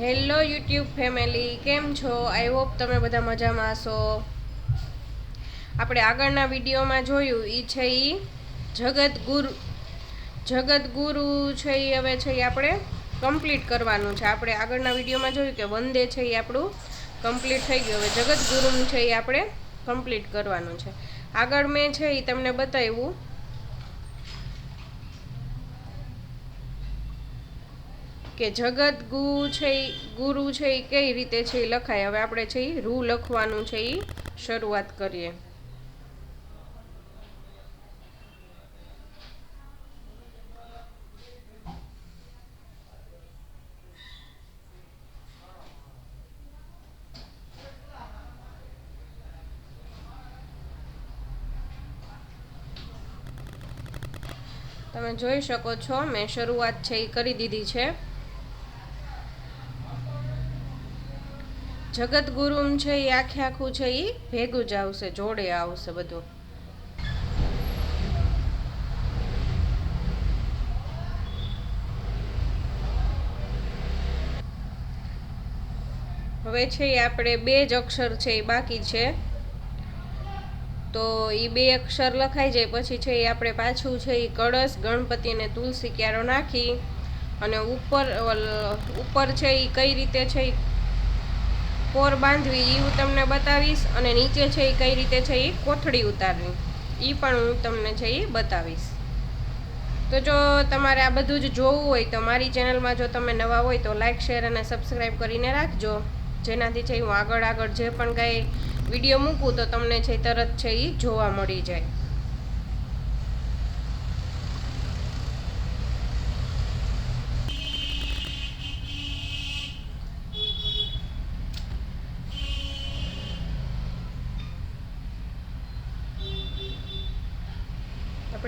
Hello YouTube family, કેમ છો? I hope તમે બધા મજામાં હશો. આપણે આગળના વિડીયોમાં જોયું એ છે એ જગતગુરુ જગતગુરુ છે એ હવે છે એ આપણે કમ્પ્લીટ કરવાનું છે. આપણે આગળના વિડીયોમાં જોયું કે વંદે છે એ આપણું કમ્પ્લીટ થઈ ગયું. હવે જગતગુરુનું છે એ આપણે કમ્પ્લીટ કરવાનું છે. આગળ મેં છે એ તમને બતાવ્યું કે જગત ગુ છે ગુરુ છે એ કઈ રીતે છે એ લખાય? હવે આપણે છે એ રૂ લખવાનું છે એ શરૂઆત કરીએ. તમે જોઈ શકો છો, મેં શરૂઆત છે એ કરી દીધી છે. જગત ગુરુમ છે એ આખે આખું છે એ ભેગું જ આવશે, જોડે આવશે બધું. હવે છે એ આપણે બે જ અક્ષર છે એ બાકી છે. તો એ બે અક્ષર લખાઈ જાય, પછી છે એ આપણે પાછું છે એ કળશ, ગણપતિ અને તુલસી ક્યારો નાખી અને ઉપર ઉપર છે એ કઈ રીતે છે એ કોર બાંધવી એ હું તમને બતાવીશ અને નીચે છે એ કઈ રીતે છે એ કોથળી ઉતારવી એ પણ હું તમને છે એ બતાવીશ. તો જો તમારે આ બધું જ જોવું હોય તો મારી ચેનલમાં જો તમે નવા હોય તો લાઇક શેર અને સબસ્ક્રાઈબ કરીને રાખજો. જેનાથી છે હું આગળ આગળ જે પણ કાંઈ વીડિયો મૂકું તો તમને છે તરત છે એ જોવા મળી જાય.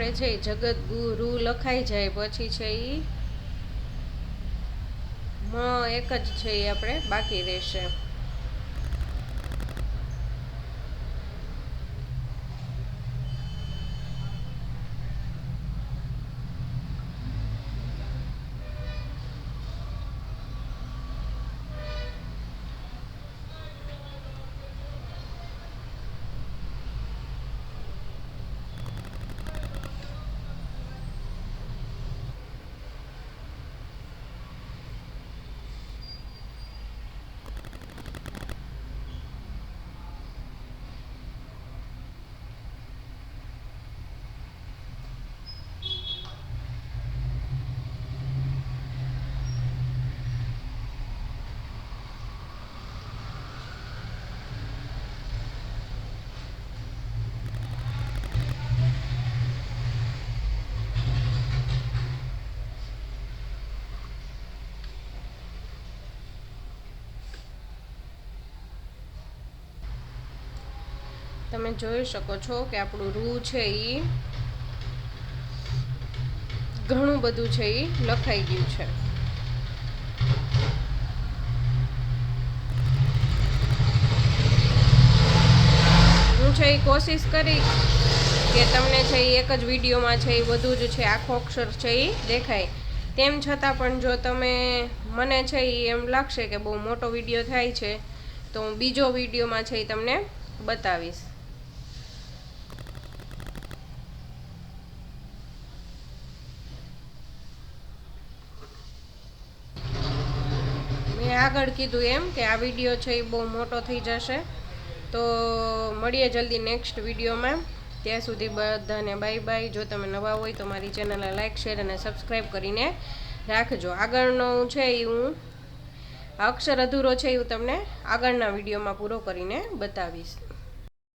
આપણે છે એ જગત ગુરુ લખાઈ જાય, પછી છે એ મ એક જ છે એ આપણે બાકી રહેશે. તમે જોઈ શકો છો કે આપણું રૂ છે એ ઘણું બધું છે એ લખાઈ ગયું છે. હું છે એ કોશિશ કરી કે તમને છે એ એક જ વિડીયોમાં છે એ બધું જ છે આખો અક્ષર છે એ દેખાય. તેમ છતાં પણ જો તમે મને છે એ એમ લાગશે કે બહુ મોટો વીડિયો થાય છે, તો હું બીજો વિડીયોમાં છે એ તમને બતાવીશ મેં આગળ કીધું એમ કે આ વીડિયો છે એ બહુ મોટો થઈ જશે. તો મળીએ જલ્દી નેક્સ્ટ વિડીયોમાં. ત્યાં સુધી બધાને બાય બાય. જો તમે નવા હોય તો મારી ચેનલને લાઇક શેર અને સબસ્ક્રાઈબ કરીને રાખજો. આગળનો છે એ હું અક્ષર અધૂરો છે એ હું તમને આગળના વિડીયોમાં પૂરો કરીને બતાવીશ.